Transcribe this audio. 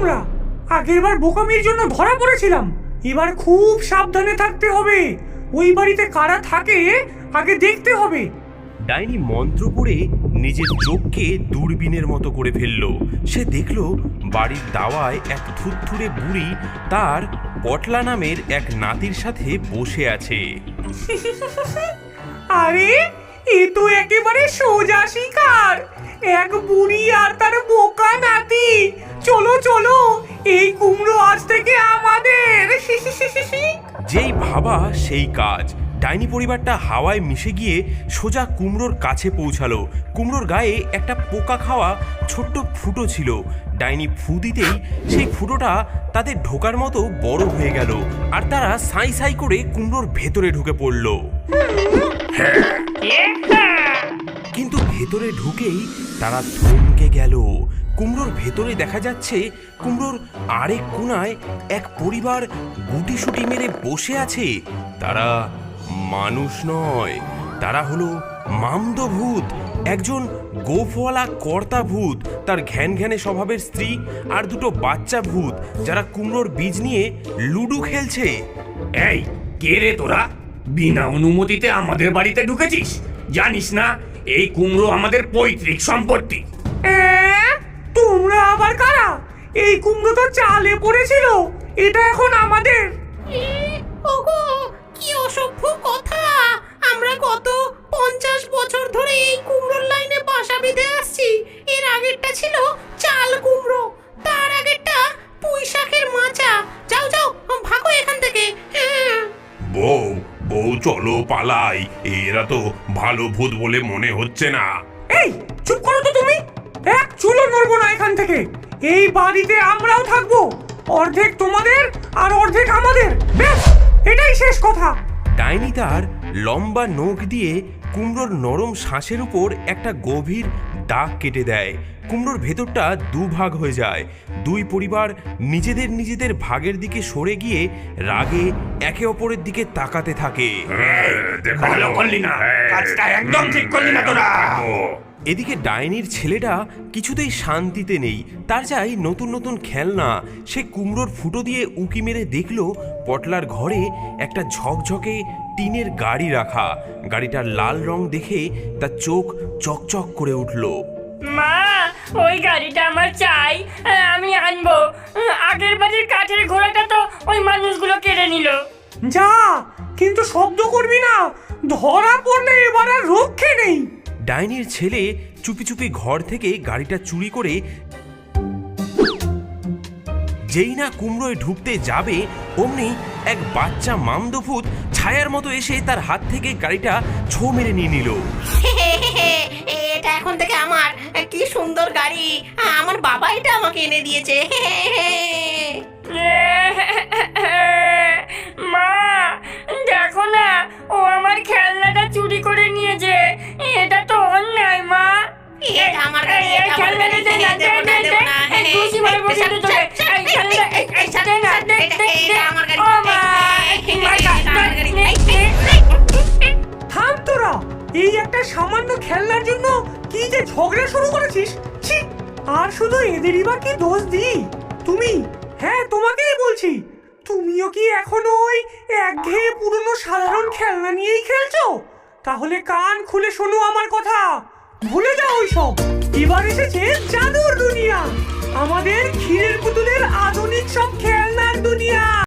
তোমরা? আগেরবার বোকামির জন্য ধরা পড়েছিলাম। এবার খুব সাবধানে থাকতে হবে। ওই বাড়িতে কারা থাকে আগে দেখতে হবে। ডাইনি মন্ত্র পড়ে নিজের চোখকে দূরবীনের মতো করে ফেলল। সে দেখল বাড়ির দাওয়ায় এক থুরথুরে বুড়ি তার পটলা নামের এক নাতির সাথে বসে আছে। আরে এ তো একেবারে সোজা শিকার। এক বুড়ি আর তার বোকা নাতি। চলো চলো এই কুমড়ো আজ থেকে আমাদের। যেই ভাবা সেই কাজ। ডাইনি পরিবারটা হাওয়ায় মিশে গিয়ে সোজা কুমড়োর কাছে পৌঁছালো। কুমড়োর গায়ে একটা পোকা খাওয়া ছোট্ট ফুটো ছিল। ডাইনি ফু দিতেই সেই ফুটোটা তাদের ঢোকার মতো বড় হয়ে গেল। আর তারা সাই সাই করে কুমড়োর ভেতরে ঢুকে পড়ল। কিন্তু ভেতরে ঢুকেই তারা থমকে গেল। কুমড়োর ভেতরে দেখা যাচ্ছে কুমড়োর আরেক কোনায় এক পরিবার গুটিসুটি মেরে বসে আছে। তারা মানুষ নয়, তারা হলো মামদো ভূত একজন গোফওয়ালা কর্তা ভূত তার ঘ্যান ঘ্যানে স্বভাবের স্ত্রী আর দুটো বাচ্চা ভূত যারা কুমড়োর বীজ নিয়ে লুডু খেলছে। এই, কে রে তোরা? বিনা অনুমতিতে আমাদের বাড়িতে ঢুকেছিস? জানিস না এই কুমড়ো আমাদের পৈতৃক সম্পত্তি। তোমরা আবার কারা? এই কুমড়ো তো চালে পড়েছিল এটা এখন আমাদের। ওগো কি অসভ্য কথা! আমরা গত চলো পালাই। এরা তো ভালো ভূত বলে মনে হচ্ছে না। এই চুপ করো তো তুমি। এক চুলো নড়বো না এখান থেকে। এই বাড়িতে আমরাও থাকব। অর্ধেক তোমাদের আর অর্ধেক আমাদের। ব্যাস এটাই শেষ কথা। ডাইনি তার লম্বা নখ দিয়ে কুমড়োর নরম শ্বাসের উপর একটা গভীর দাগ কেটে দেয়। কুমড়োর ভেতরটা দুভাগ হয়ে যায়। দুই পরিবার নিজেদের নিজেদের ভাগের দিকে সরে গিয়ে রাগে একে অপরের দিকে তাকাতে থাকে। ভালো করলি না। কাজটা একদম ঠিক করলি না তোরা। এদিকে ডাইনির ছেলেটা কিছুতেই শান্তিতে নেই। তার চাই নতুন নতুন খেলনা। সে কুমড়োর ফুটো দিয়ে উঁকি মেরে দেখল পটলার ঘরে একটা ঝকঝকে টিনের গাড়ি রাখা। গাড়িটার লাল রং দেখে তার চোখ চকচক করে উঠল। মা ওই গাড়িটা আমার চাই। আমি আনব। আগের বাড়ির কাঠের ঘোড়াটা তো ওই মানুষগুলো কেড়ে নিল। যা কিন্তু শব্দ করবি না। ধরা পড়লে এবার আর রক্ষে নেই। ডাইনির ছেলে চুপি চুপি ঘর থেকে গাড়িটা চুরি করে যেই না কুমড়োয় ঢুকতে যাবে অমনি এক বাচ্চা মামদভূত ছায়ার মতো এসে তার হাত থেকে গাড়িটা ছো মেরে নিয়ে নিল এটা এখন থেকে আমার কি সুন্দর গাড়ি আমার বাবা এটা আমাকে এনে দিয়েছে মা দেখো না ও আমার খেলনাটা চুরি করে নিয়েছে এটা তো অন্যায় মা এটা আমার গাড়ি, এই এটা আমার খেলনাটা দে, দে, দে। দে দে, দে, দে। থাম তোরা এই একটা সামান্য খেলনার জন্য কি যে ঝগড়া শুরু করেছিস? ছি আর শুধু এদেরই বা কি দোষ দিই? তুমি? হ্যাঁ তোমাকেই বলছি। তুমিও কি এখনও ওই একঘেয়ে পুরনো সাধারণ খেলনা নিয়েই খেলছো? তাহলে কান খুলে শোনো আমার কথা। ভুলে যাও ওই সব এবার এসেছে জাদুর দুনিয়া। আমাদের ক্ষীরের পুতুলের আধুনিক সব খেলনার দুনিয়া।